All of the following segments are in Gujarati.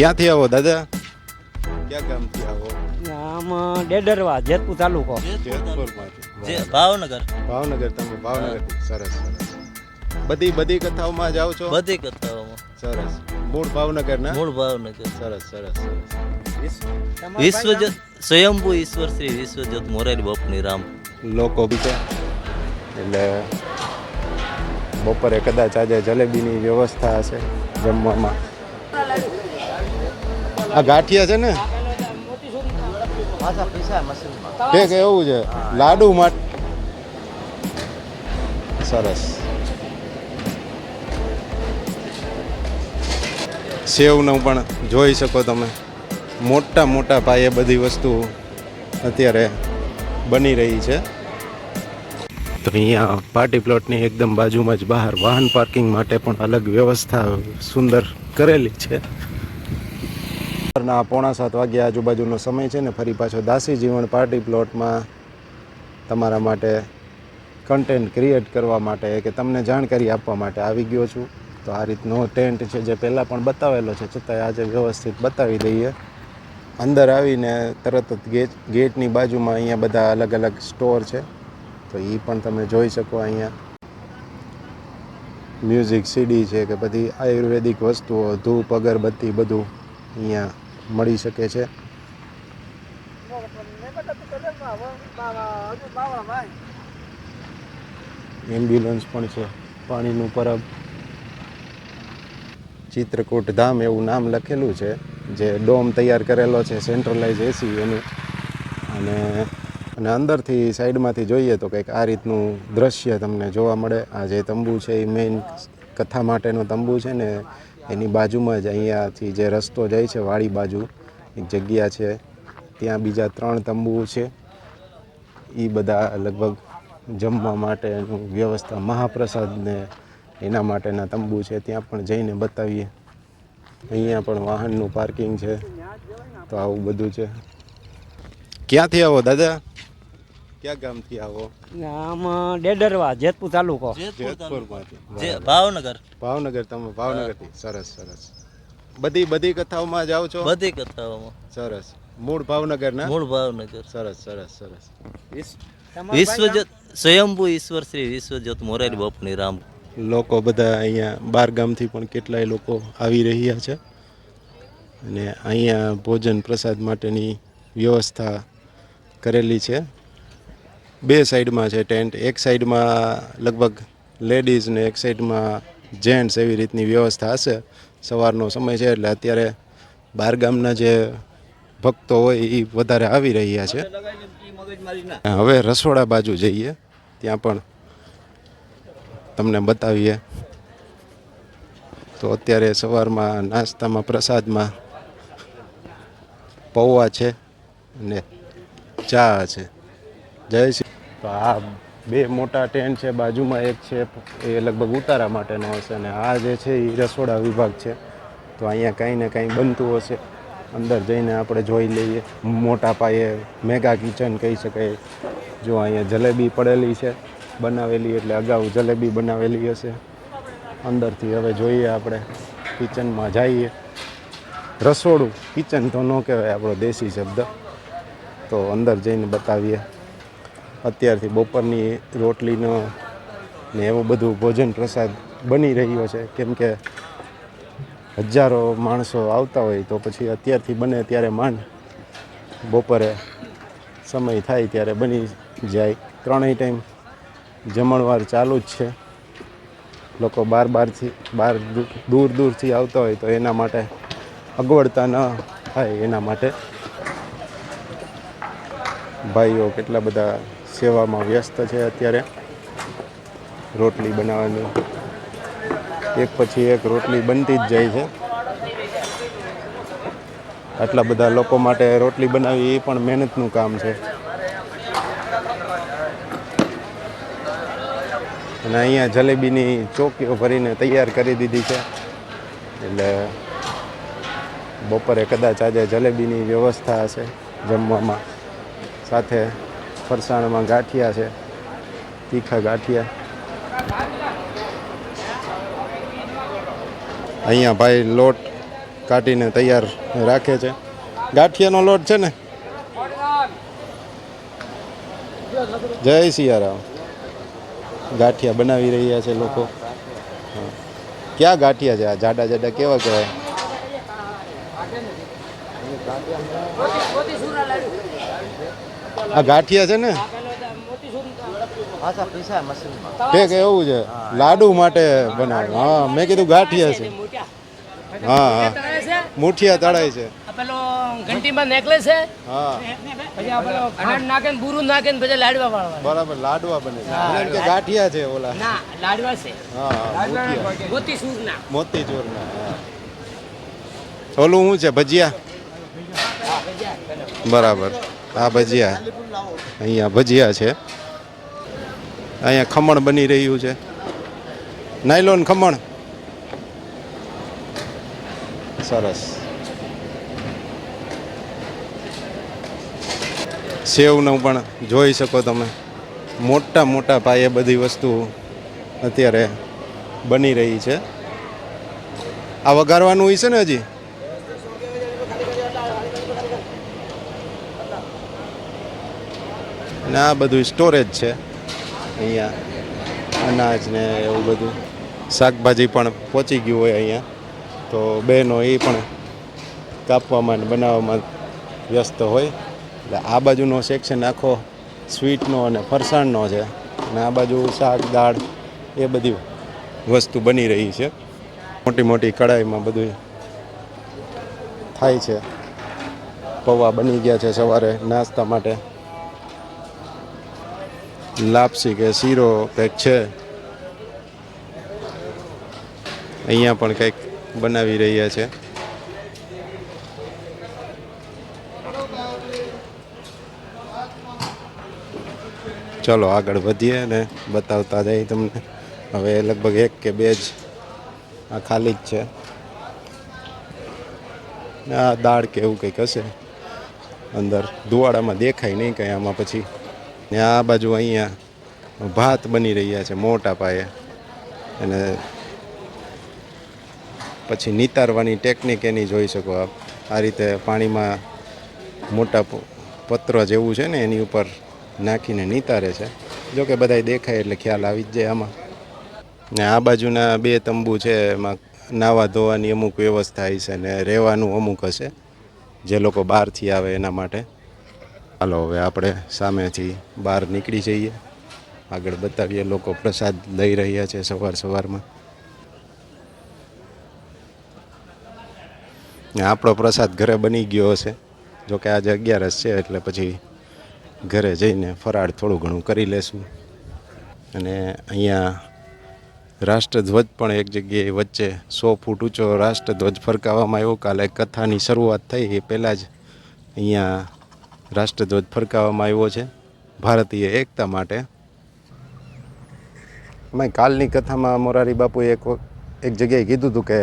ક્યાંથી આવો દાદા? ક્યાં ગામથી આવો? આમ ડેડરવા જેતપુર તાલુકો. જેતપુરમાંથી. જે ભાવનગર. ભાવનગર તમે ભાવનગર સરસ સરસ. બધી બધી કથાઓમાં જાઓ છો? બધી કથાઓમાં. સરસ. મૂળ ભાવનગર ના મૂળ ભાવનગર. સરસ સરસ સરસ. વિશ્વજત સ્વયંભુ ઈશ્વર શ્રી વિશ્વજત મોરારી બાપની રામ. લોકો બી છે. એટલે બપોરે કદાચ આજે જલેબીની વ્યવસ્થા હશે જમવામાં. આ ગાંઠિયા છે ને? કે કે એવું છે. લાડુ માટે સરસ. સેવનું પણ જોઈ શકો તમે. મોટા મોટા પાયે બધી વસ્તુ અત્યારે બની રહી છે. તો અહીંયા પાર્ટી પ્લોટની એકદમ બાજુમાં જ બહાર વાહન પાર્કિંગ માટે પણ અલગ વ્યવસ્થા સુંદર કરેલી છે. ના પોણા સાત વાગ્યા આજુબાજુનો સમય છે ને ફરી પાછો દાસી જીવન પાર્ટી પ્લોટમાં તમારા માટે કન્ટેન્ટ ક્રિએટ કરવા માટે કે તમને જાણકારી આપવા માટે આવી ગયો છું. તો આ રીતનો ટેન્ટ છે જે પહેલાં પણ બતાવેલો છે, છતાંય આજે વ્યવસ્થિત બતાવી દઈએ. અંદર આવીને તરત જ ગેટ, ગેટની બાજુમાં અહીંયા બધા અલગ અલગ સ્ટોર છે. તો એ પણ તમે જોઈ શકો અહીંયા. મ્યુઝિક સીડી છે કે બધી આયુર્વેદિક વસ્તુઓ, ધૂપ, અગરબત્તી બધું અહીંયા મળી શકે છે. એમ્બ્યુલન્સ પણ છે, પાણીનું પરબ. ચિત્રકૂટ ધામ એવું નામ લખેલું છે, જે ડોમ તૈયાર કરેલો છે સેન્ટ્રલાઇઝ એસી એનું. અને અને અંદરથી સાઈડમાંથી જોઈએ તો કંઈક આ રીતનું દ્રશ્ય તમને જોવા મળે. આ જે તંબુ છે એ મેઇન કથા માટેનો તંબુ છે ને એની બાજુમાં જ અહીંયાથી જે રસ્તો જાય છે વાડી બાજુ, એક જગ્યા છે. ત્યાં બીજા ત્રણ તંબુ છે. એ બધા લગભગ જમવા માટેનું વ્યવસ્થા મહાપ્રસાદ ને એના માટેના તંબુ છે. ત્યાં પણ જઈને બતાવીએ. અહીંયા પણ વાહનનું પાર્કિંગ છે. તો આવું બધું છે. ક્યાંથી આવો દાદા? ક્યાં ગામથી આવો? ગામ ડેડરવા જેતપુર તાલુકો. જેતપુરમાંથી જે ભાવનગર. ભાવનગર તમે ભાવનગરથી સરસ સરસ. બધી બધી કથાઓમાં જાઓ છો? બધી કથાઓમાં. સરસ. મૂળ ભાવનગર ના? મૂળ ભાવનગર. સરસ સરસ સરસ. વિશ્વજત સ્વયંભૂ ઈશ્વર શ્રી વિશ્વજત મોરારી બાપની રામ. લોકો બધા અહીંયા બાર ગામથી પણ કેટલાય લોકો આવી રહ્યા છે. અને અહીંયા ભોજન પ્રસાદ માટેની વ્યવસ્થા કરેલી છે. બે સાઈડમાં છે ટેન્ટ, એક સાઈડમાં લગભગ લેડીઝ ને એક સાઈડમાં જેન્ટ્સ એવી રીતની વ્યવસ્થા હશે. સવારનો સમય છે એટલે અત્યારે બાર ગામના જે ભક્તો હોય એ વધારે આવી રહ્યા છે. હવે રસોડા બાજુ જઈએ. ત્યાં પણ તમને બતાવીએ. તો અત્યારે સવારમાં નાસ્તામાં, પ્રસાદમાં પૌવા છે અને ચા છે. જય શ્રી તો આ બે મોટા ટેન્ટ છે, બાજુમાં એક છે, એ લગભગ ઉતારા માટેનો હશે અને આ જે છે એ રસોડા વિભાગ છે. તો અહીંયા કંઈ ને કંઈ બનતું હશે. અંદર જઈને આપણે જોઈ લઈએ. મોટા પાયે મેગા કિચન કહી શકાય. જો અહીંયા જલેબી પડેલી છે, બનાવેલી એટલે અગાઉ જલેબી બનાવેલી હશે. અંદરથી હવે જોઈએ આપણે કિચનમાં જઈએ. રસોડું, કિચન તો ન કહેવાય, આપણો દેશી શબ્દ. તો અંદર જઈને બતાવીએ. અત્યારથી બપોરની રોટલીનો ને એવું બધું ભોજન પ્રસાદ બની રહ્યો છે. કેમ કે હજારો માણસો આવતા હોય તો પછી અત્યારથી બને ત્યારે માંડ. બપોરે સમય થાય ત્યારે બની જાય. ત્રણેય ટાઈમ જમણવાર ચાલુ જ છે. લોકો બાર બારથી, બાર દૂર- દૂર દૂરથી આવતા હોય તો એના માટે અગવડતા ન થાય એના માટે. ભાઈઓ કેટલા બધા સેવામાં વ્યસ્ત છે અત્યારે. રોટલી બનાવવાની. એક પછી એક રોટલી બનતી જ જાય છે. આટલા બધા લોકો માટે રોટલી બનાવી એ પણ મહેનતનું કામ છે. અને અહીંયા જલેબીની ચોકીઓ ભરીને તૈયાર કરી દીધી છે. એટલે બપોરે કદાચ આજે જલેબીની વ્યવસ્થા હશે જમવામાં. સાથે ફરસાણમાં ગાંઠિયા છે, તીખા ગાંઠિયા. અહીંયા ભાઈ લોટ કાઢીને તૈયાર રાખે છે. ગાંઠિયાનો લોટ છે ને? જય સિયારામ. ગાંઠિયા બનાવી રહ્યા છે લોકો. ક્યાં ગાંઠિયા છે? આ જાડા જાડા કેવા કહેવાય? આ ગાંઠિયા છે ને? ઠીક એવું છે. લાડુ માટે બનાવે. હા મેં કીધું ગાંઠિયા છે. હા હા. મુઠિયા તળાય છે? પેલો ઘંટીમાં નેકલેસ છે? હા. પછી આ પેલો ખાંડ નાખે ને બુરું નાખે ને પછી લાડવા વાળવા બરાબર લાડવા બને છે. કે ગાંઠિયા છે ઓલા. ના લાડવા છે. હા મોતીચૂરના ઓલું શું છે? ભજીયા. બરાબર. આ ભજીયા. અહીંયા ભજીયા છે. અહીંયા ખમણ બની રહ્યું છે. નાયલોન ખમણ. સરસ. સેવનું પણ જોઈ શકો તમે. મોટા મોટા પાયે બધી વસ્તુ અત્યારે બની રહી છે. આ વઘારવાનું હોય છે ને હજી? અને આ બધું સ્ટોરેજ છે અહીંયા, અનાજ ને એવું બધું. શાકભાજી પણ પહોંચી ગયું હોય અહીંયા. તો બહેનો એ પણ કાપવામાં ને બનાવવામાં વ્યસ્ત હોય. એટલે આ બાજુનો સેક્શન આખો સ્વીટનો અને ફરસાણનો છે. અને આ બાજુ શાક, દાળ એ બધી વસ્તુ બની રહી છે. મોટી મોટી કડાઈમાં બધું થાય છે. પૌવા બની ગયા છે સવારે નાસ્તા માટે. લાપસી કે શીરો કંઈક છે. અહીંયા પણ કંઈક બનાવી રહ્યા છે. ચલો આગળ વધીએ અને બતાવતા જઈએ તમને. હવે લગભગ એક કે બે જ આ ખાલી જ છે. ને આ દાળ કે એવું કંઈક હશે. અંદર, ધુવાડામાં દેખાય નહીં કંઈ આમાં પછી. ને આ બાજુ અહીંયા ભાત બની રહ્યા છે મોટા પાયે. અને પછી નિતારવાની ટેકનિક એની જોઈ શકો આપ. આ રીતે પાણીમાં મોટા પત્ર જેવું છે ને એની ઉપર નાખીને નિતારે છે. જો કે બધાય દેખાય એટલે ખ્યાલ આવી જ જાય આમાં. ને આ બાજુના બે તંબુ છે, એમાં નાવા ધોવાની અમુક વ્યવસ્થા હશે ને રહેવાનું અમુક હશે. જે લોકો બહારથી આવે એના માટે. હાલો, હવે આપણે સામેથી બહાર નીકળી જઈએ. આગળ બતાવીએ લોકો પ્રસાદ લઈ રહ્યા છે સવાર સવારમાં. ને આપણો પ્રસાદ ઘરે બની ગયો હશે. જોકે આજે અગિયારસ છે, એટલે પછી ઘરે જઈને ફરાળ થોડું ઘણું કરી લેશું. અને અહીંયા રાષ્ટ્રધ્વજ પણ એક જગ્યાએ વચ્ચે સો ફૂટ ઊંચો રાષ્ટ્રધ્વજ ફરકાવવામાં આવ્યો. કાલે કથાની શરૂઆત થઈ, એ પહેલાં જ અહીંયા રાષ્ટ્રધ્વજ ફરકાવવામાં આવ્યો છે ભારતીય એકતા માટે. મેં કાલની કથામાં મોરારી બાપુએ એક એક જગ્યાએ કીધું હતું કે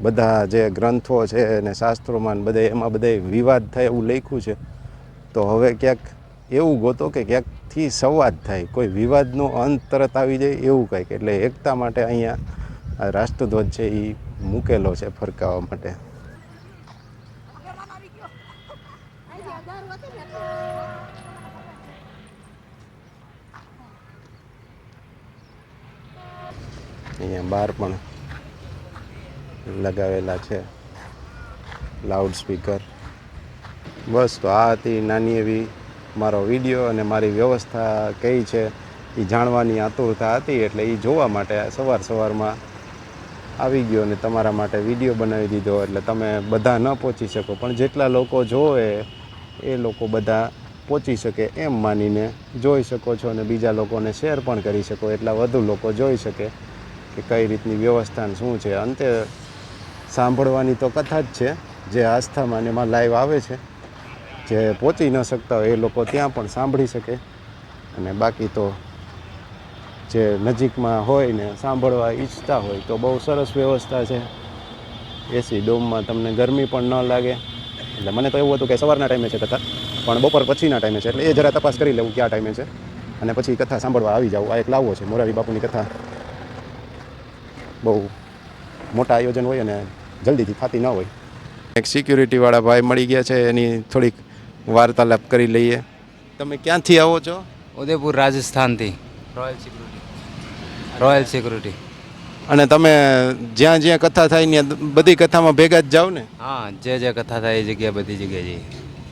બધા જે ગ્રંથો છે અને શાસ્ત્રોમાં બધે, એમાં બધે વિવાદ થાય એવું લખ્યું છે. તો હવે ક્યાંક એવું ગોતો કે ક્યાંકથી સંવાદ થાય. કોઈ વિવાદનો અંત તરત આવી જાય એવું કંઈક. એટલે એકતા માટે અહીંયા આ રાષ્ટ્રધ્વજ છે એ મૂકેલો છે ફરકાવવા માટે. અહીંયા બહાર પણ લગાવેલા છે. લાઉડ સ્પીકર બસ, તો આ હતી નાની એવી મારો વીડિયો અને મારી વ્યવસ્થા કઈ છે એ જાણવાની આતુરતા હતી એટલે એ જોવા માટે સવાર સવારમાં આવી ગયો અને તમારા માટે વીડિયો બનાવી દીધો. એટલે તમે બધા ન પહોંચી શકો, પણ જેટલા લોકો જોવે એ લોકો બધા પહોંચી શકે એમ માનીને જોઈ શકો છો અને બીજા લોકોને શેર પણ કરી શકો. એટલા વધુ લોકો જોઈ શકે. કે કઈ રીતની વ્યવસ્થા શું છે? અંતે સાંભળવાની તો કથા જ છે. જે આસ્થામાં એમાં લાઈવ આવે છે. જે પહોંચી ન શકતા હોય એ લોકો ત્યાં પણ સાંભળી શકે. અને બાકી તો જે નજીકમાં હોય ને સાંભળવા ઈચ્છતા હોય તો બહુ સરસ વ્યવસ્થા છે. એસી ડોમમાં તમને ગરમી પણ ન લાગે. એટલે મને તો એવું હતું કે સવારના ટાઈમે છે કથા. પણ બપોર પછીના ટાઈમે છે. એટલે એ જરા તપાસ કરી લેવું કયા ટાઈમે છે. અને પછી કથા સાંભળવા આવી જાવ આ એક લાવવો છે. મોરારી બાપુની કથા. બહુ મોટા આયોજન હોય અને જલ્દીથી થતી ન હોય. એક સિક્યુરિટીવાળા ભાઈ મળી ગયા છે એની થોડીક વાર્તાલાપ કરી લઈએ. તમે ક્યાંથી આવો છો? ઉદયપુર રાજસ્થાનથી. રોયલ સિક્યુરિટી રોયલ સિક્યુરિટી અને તમે જ્યાં જ્યાં કથા થાય ત્યાં બધી કથામાં ભેગા જ જાઓ ને? હા જે જે કથા થાય એ જગ્યા બધી જગ્યાએ જઈએ.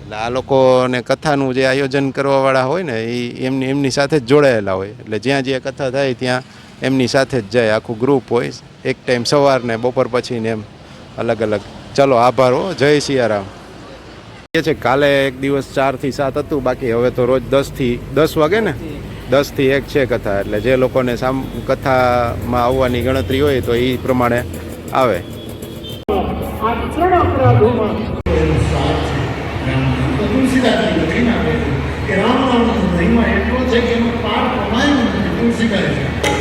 એટલે આ લોકોને કથાનું જે આયોજન કરવાવાળા હોય ને એ એમની એમની સાથે જ જોડાયેલા હોય. એટલે જ્યાં જ્યાં કથા થાય ત્યાં એમની સાથે જ જાય. આખું ગ્રુપ હોય. એક ટાઈમ સવારને બપોર પછીને એમ અલગ અલગ. ચલો આભાર હો. જય સિયારામ. એ છે કાલે એક દિવસ ચારથી સાત હતું બાકી હવે તો રોજ દસથી દસ વાગે ને? દસથી એક છે કથા એટલે જે લોકોને સામ કથામાં આવવાની ગણતરી હોય તો એ પ્રમાણે આવે. કે રામ નામ મહિમા એટલો છે કે એનો પાર પ્રમાણ નથી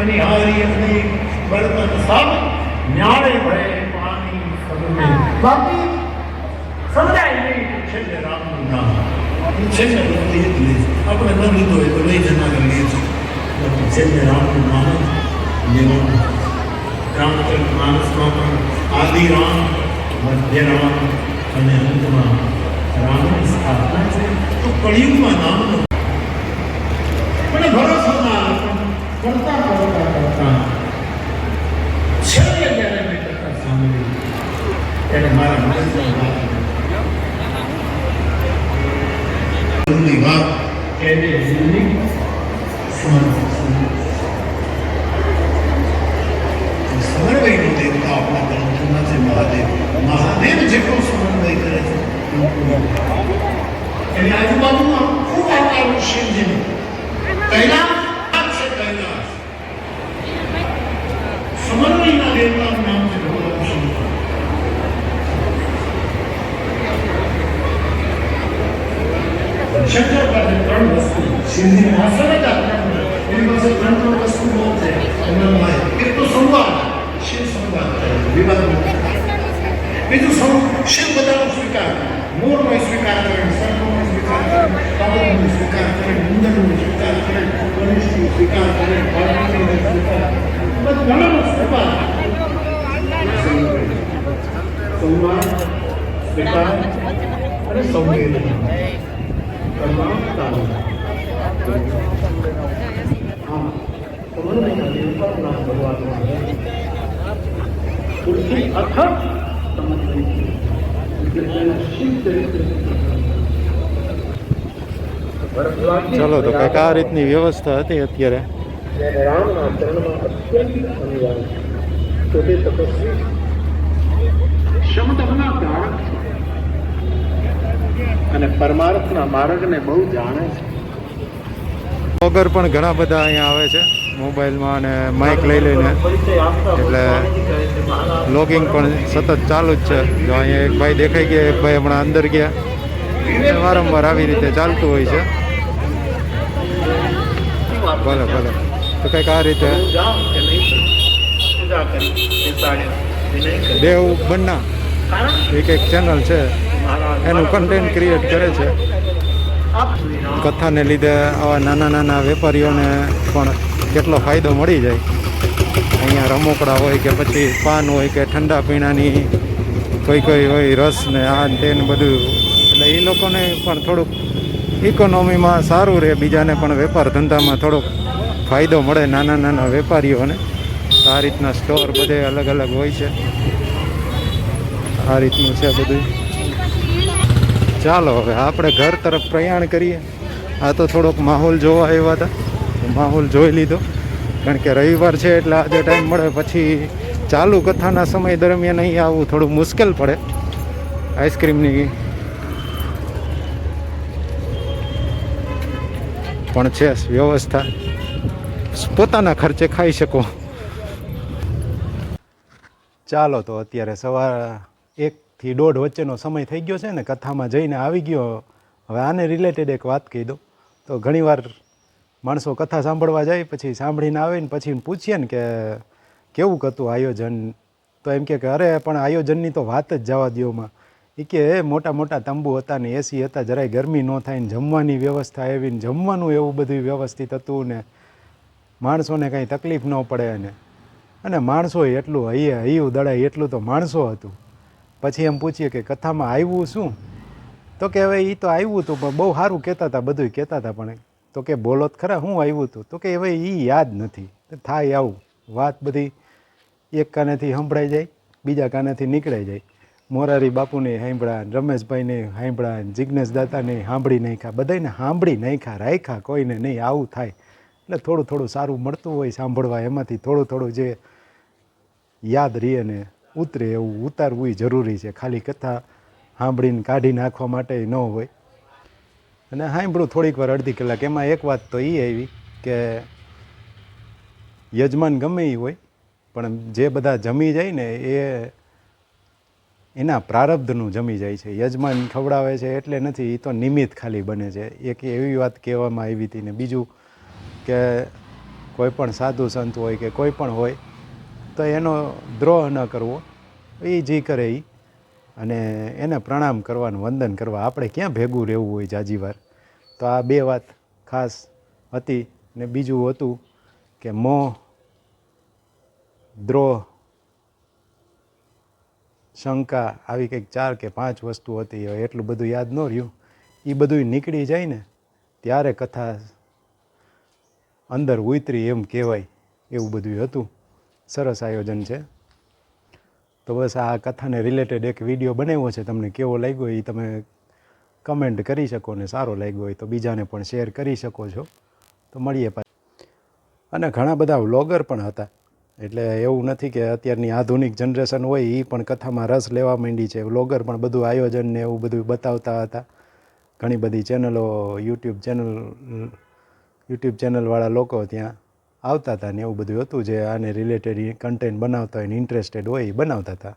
અનેક બર્તન સબ ન્યારે ભય પાણી સબને બાકી સમજાય નહીં કે છેલ્લે રામનું નામ. છેલ્લે બધું એ જ લે છે. આપણે ન લીધું હોય તો લઈ છે રામનું નામ લેવાનું રામચંદ્ર માનસમાં પણ આદિ રામ મધ્ય રામ અને અંતમાં રામની સ્થાપના છે. તો કળિયુગમાં નામનો. મને ભરોસો ના કરતા કરતા કરતા છેલ્લે જ્યારે મેં કરતા સાંભળી ત્યારે મારા મનની વાત જરૂરી વાત કે એને જીવની સમર્પિત સમન્વયનો દેવતા આપણા ગ્રંથોમાં છે મહાદેવ મહાદેવ જેટલો સમન્વય કરે છે એની આજુબાજુમાં ખૂબ આકાર શિવજીનું કૈલાસ છે કૈલાસ સમન્વયના દેવતાનું નામ છે ભગવાન શંકર શંકર પાસે ત્રણ વસ્તુ શિવજીને આસન જ આપવાનું એની પાસે ત્રણ ત્રણ વસ્તુ બહુ છે એમાં એક તો સંવાદ શિવ સંવાદ કરે વિવાદ બીજું સૌ શિવ બધાનો સ્વીકાર મોરનો સ્વીકાર કરે સર્પનો સ્વીકાર કરે કાબરનો સ્વીકાર કરે ઉંદરનો સ્વીકાર કરે ગણેશનો સ્વીકાર કરે પાર્વતીનો સ્વીકાર કરે ઘણાનો સ્વીકાર સંવાદ સ્વીકાર અને સંવેદના તમામ કામ હા સમન્વયના દેવતાનું નામ ભગવાન ભરતવાજી ચલો તો કંઈક આ રીતની વ્યવસ્થા હતી અત્યારે. રામના ચરણમાં અત્યંત અનુવાદ તો તે તપસ્વી શમદમના ધારક અને પરમાર્થના માર્ગને બહુ જાણે છે. વગર પણ ઘણા બધા અહીંયા આવે છે, મોબાઈલમાં અને માઇક લઈ લઈને. એટલે લોગિંગ પણ સતત ચાલુ જ છે. જો અહીંયા એક ભાઈ દેખાઈ ગયા, એક ભાઈ હમણાં અંદર ગયા. વારંવાર આવી રીતે ચાલતું હોય છે. ભલે ભલે. તો કંઈક આ રીતે દેવ બન્ના. એક એક ચેનલ છે. એનું કન્ટેન્ટ ક્રિએટ કરે છે. કથાને લીધે આવા નાના નાના વેપારીઓને પણ કેટલો ફાયદો મળી જાય. અહીંયા રમોકડા હોય કે પછી પાન હોય કે ઠંડા પીણાની કોઈ કોઈ હોય રસ ને આ તે બધું. એટલે એ લોકોને પણ થોડુંક ઇકોનોમીમાં સારું રહે, બીજાને પણ વેપાર ધંધામાં થોડોક ફાયદો મળે નાના નાના વેપારીઓને. આ રીતના સ્ટોર બધે અલગ અલગ હોય છે. આ રીતનું છે બધું. ચાલો, હવે આપણે ઘર તરફ પ્રયાણ કરીએ. આ તો થોડોક માહોલ જોવા આવ્યા હતા. માહોલ જોઈ લીધો. કારણ કે રવિવાર છે એટલે આજે ટાઈમ મળે પછી ચાલુ કથાના સમય દરમિયાન અહીં આવવું થોડું મુશ્કેલ પડે. આઈસ્ક્રીમની પણ છે વ્યવસ્થા. પોતાના ખર્ચે ખાઈ શકો. ચાલો તો અત્યારે સવાર એકથી દોઢ વચ્ચેનો સમય થઈ ગયો છે ને, કથામાં જઈને આવી ગયો. હવે આને રિલેટેડ એક વાત કહી દઉં. તો ઘણીવાર માણસો કથા સાંભળવા જાય, પછી સાંભળીને આવે ને, પછી પૂછીએ ને કે કેવું હતું આયોજન? તો એમ કે અરે, પણ આયોજનની તો વાત જ જવા દ્યોમાં એ કે, એ મોટા મોટા તંબુ હતા ને, એસી હતા, જરાય ગરમી ન થાય ને, જમવાની વ્યવસ્થા એવી ને, જમવાનું એવું બધું વ્યવસ્થિત હતું ને. માણસોને કંઈ તકલીફ ન પડે અને અને માણસો એટલું હૈયે, હૈયું દડાય એટલું તો માણસો હતું. પછી એમ પૂછીએ કે કથામાં આવ્યું શું? તો કે હવે એ તો આવ્યું હતું, પણ બહુ સારું કહેતા હતા બધું કહેતા હતા, પણ તો કે બોલો ખરા, હું આવ્યું હતું? તો કે હવે એ યાદ નથી. થાય આવું. વાત બધી એક કાનેથી સંભળાઈ જાય, બીજા કાનેથી નીકળાઈ જાય. મોરારી બાપુને સાંભળ્યા રમેશભાઈને સાંભળ્યા જિજ્ઞેશ દાતાને સાંભળી નાખ્યા બધાને સાંભળી નાખ્યા, રાખ્યા, કોઈને નહીં, આવું થાય. એટલે થોડું થોડું સારું મળતું હોય સાંભળવા, એમાંથી થોડું થોડું જે યાદ રહે ને ઉતરે એવું ઉતારવું એ જરૂરી છે. ખાલી કથા સાંભળીને કાઢી નાખવા માટે ન હોય. અને સાંભળું થોડીક વાર અડધી કલાક. એમાં એક વાત તો એ આવી કે યજમાન ગમે એ હોય, પણ જે બધા જમી જાય ને એ એના પ્રારબ્ધનું જમી જાય છે. યજમાન ખવડાવે છે એટલે નથી એ તો નિમિત્ત ખાલી બને છે. એક એવી વાત કહેવામાં આવી હતી ને બીજું કે કોઈ પણ સાધુ સંત હોય કે કોઈ પણ હોય તો એનો દ્રોહ ન કરવો, એ જે કરે એ અને એને પ્રણામ કરવાનું, વંદન કરવા. આપણે ક્યાં ભેગું રહેવું હોય જાજીવાર? તો આ બે વાત ખાસ હતી. ને બીજું હતું કે મોહ દ્રોહ શંકા આવી કંઈક ચાર કે પાંચ વસ્તુ હતી. હવે એટલું બધું યાદ ન રહ્યું. એ બધું નીકળી જાય ને, ત્યારે કથા અંદર ઉતરી એમ કહેવાય એવું બધું હતું. સરસ આયોજન છે. તો બસ આ કથાને રિલેટેડ એક વીડિયો બનાવ્યો છે, તમને કેવો લાગ્યો એ તમે કમેન્ટ કરી શકો ને સારો લાગ્યો હોય તો બીજાને પણ શેર કરી શકો છો. તો મળીએ પાછા. અને ઘણા બધા વ્લોગર પણ હતા. એટલે એવું નથી કે અત્યારની આધુનિક જનરેશન હોય એ પણ કથામાં રસ લેવા માંડી છે. વ્લોગર પણ બધું આયોજન ને એવું બધું બતાવતા હતા. ઘણી બધી ચેનલો યુટ્યુબ ચેનલ યુટ્યુબ ચેનલવાળા લોકો ત્યાં આવતા હતા ને એવું બધું હતું જે આને રિલેટેડ કન્ટેન્ટ બનાવતા હોય ને ઇન્ટરેસ્ટેડ હોય એ બનાવતા હતા.